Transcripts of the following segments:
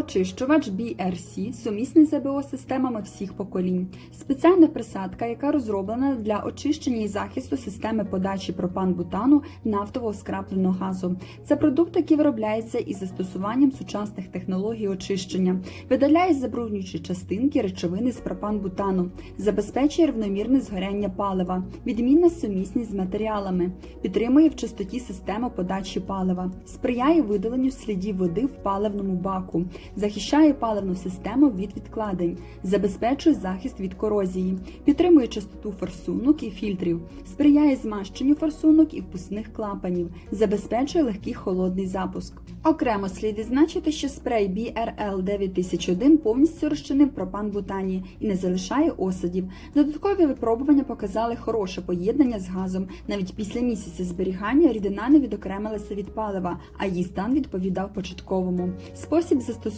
Очищувач BRC сумісний з АБО системами всіх поколінь. Спеціальна присадка, яка розроблена для очищення і захисту системи подачі пропан-бутану нафтового скрапленого газу. Це продукт, який виробляється із застосуванням сучасних технологій очищення, видаляє забруднюючі частинки речовини з пропан-бутану, забезпечує рівномірне згоряння палива, відмінна сумісність з матеріалами, підтримує в чистоті систему подачі палива, сприяє видаленню слідів води в паливному баку, захищає паливну систему від відкладень, забезпечує захист від корозії, підтримує чистоту форсунок і фільтрів, сприяє змащенню форсунок і впускних клапанів, забезпечує легкий холодний запуск. Окремо слід відзначити, що спрей BRL 9001 повністю розчинив пропан-бутані і не залишає осадів. Додаткові випробування показали хороше поєднання з газом. Навіть після місяця зберігання рідина не відокремилася від палива, а її стан відповідав початковому. Спосіб застосування: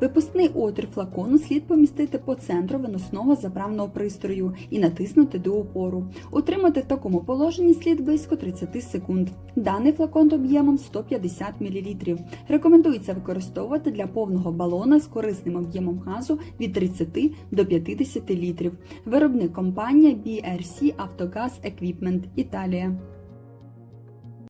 випускний отвір флакону слід помістити по центру виносного заправного пристрою і натиснути до опору. Утримати в такому положенні слід близько 30 секунд. Даний флакон об'ємом 150 мл. Рекомендується використовувати для повного балона з корисним об'ємом газу від 30 до 50 літрів. Виробник компанія BRC Автогаз Equipment Італія.